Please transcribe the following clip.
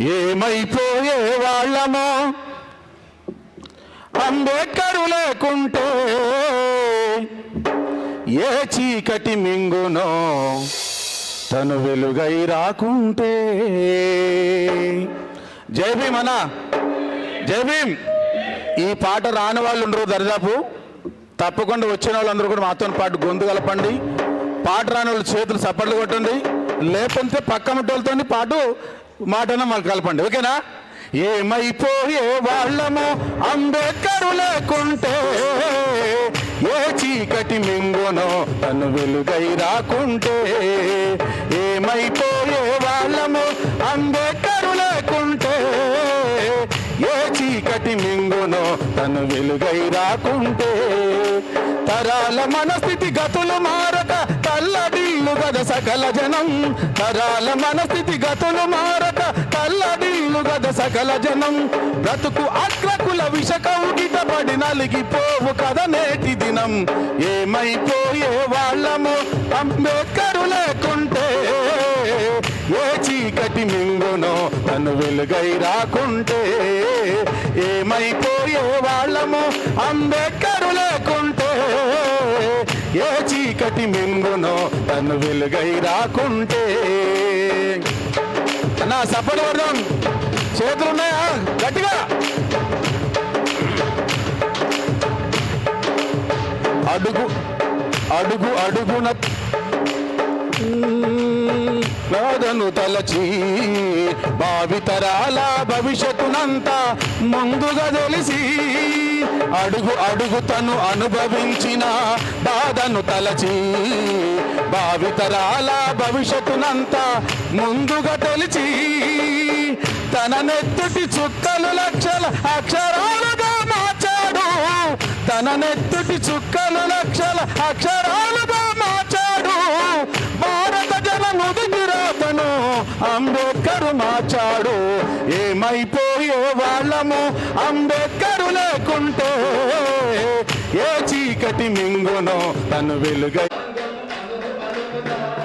ఏమైపోయే వాళ్ళమో? అంబేద్కరు లేకుంటే ఏ చీకటి మింగునో తను వెలుగై రాకుంటే. జై భీమ్ అన్నా. జై భీమ్. ఈ పాట రాని వాళ్ళు ఉండరు దరిదాపు. తప్పకుండా వచ్చిన వాళ్ళందరూ కూడా మాతో పాటు గొంతు కలపండి. పాట రాని వాళ్ళు చేతులు సప్పట్లు కొట్టండి. లేకపోతే పక్క ముట్టలతో పాటు మాటన మాకు కలపండి ఓకేనా? ఏమైపోయే వాళ్ళము అంబేద్కరు లేకుంటే ఏ చీకటి మింగునో తను వెలుగై రాకుంటే ఏమైపోయే వాళ్ళము అంబేద్కరు లేకుంటే ఏ చీకటి మింగునో తను వెలుగై రాకుంటే తరాల మనస్థితి గతులు మారక తల్లడిల్లు గద సకల జనం తరాల మనస్థితి గతులు మారక సకల జనం బ్రతుకు అగ్రకుల విషకౌగిట పడి నలిగిపోవు కథ నేటి దినం. ఏమైపోయే వాళ్ళము? అంబేద్కరు లేకుంటే ఏ చీకటి మింగునో తను వెలుగై రాకుంటే. ఏమైపోయే వాళ్ళము? అంబేద్కరు లేకుంటే ఏ చీకటి మింగునో తను వెలుగై రాకుంటే. నా సపోర్ట్ పడదాం చేతులు ఉన్నాయా గట్టిగా. అడుగు అడుగు అడుగున. నాదను తలచి భావితరాల భవిష్యత్తునంతా ముందుగా తెలిసి అడుగు అడుగు తను అనుభవించిన బాధను తలచి భావితరాల భవిష్యత్తునంతా ముందుగా తెలిసి తన నెత్తుటి చుక్కలు లక్షల అక్షరాలుగా మార్చాడు. తన నెత్తుటి చుక్కలు లక్షల అక్షరాలుగా మార్చాడు. భారత జన ముదిగిరాతను అంబేద్కర్ మార్చాడు. ఏమైపోయే వాళ్ళము అంబేద్కరు లేకుంటే ఏ చీకటి మింగునో తను వెలుగై Thank you.